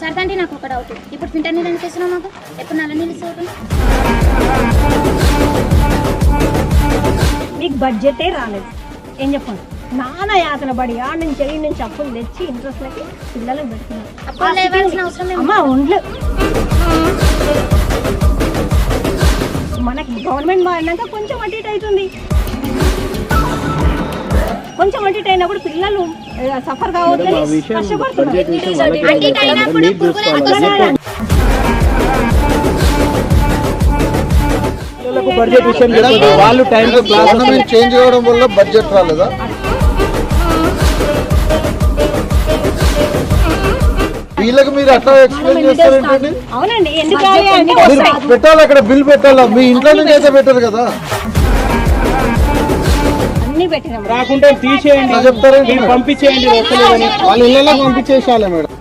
సరదా అంటే నాకు ఒక డౌట్ ఇప్పుడు ఫిల్టర్ నీళ్ళు ఎందుకు వేస్తున్నావు మాకు? ఎప్పుడు నల్ల నీళ్ళు ఇస్తావు మీకు బడ్జెటే రాలేదు. ఏం చెప్పండి? నాన్న యాతన పడి ఆ నుంచి ఈ నుంచి అప్పులు తెచ్చి ఇంట్రెస్ట్లకి పిల్లలకు పెడుతున్నారు అప్పులు లేవాల్సిన అవసరం లేదు. అమ్మ ఉండ్లు. మనకి గవర్నమెంట్ మారినాక కొంచెం అటు ఇటు అవుతుంది. అటు ఇటు అయినప్పుడు పిల్లలు సఫర్ కావద్దని కష్టపడుతున్నారు? పిల్లలకు బడ్జెట్ విషయం. వాళ్ళు టైం క్లాస్ గవర్నమెంట్ చేంజ్ అవ్వడం వల్ల బడ్జెట్ రాలేదా వీళ్ళకి మీరు అట్లా ఎక్స్ప్లెయిన్ చేస్తారేంటండి మీరు. పెట్టాలి అక్కడ బిల్ పెట్టాలా మీ ఇంట్లో నుంచి అయితే పెట్టారు కదా పెట్టినాం. రాకుంటే తీసేయండి. పంపించేయండి వస్తలేదని వాళ్ళ ఇళ్ళలో పంపించేసాలే మేడం.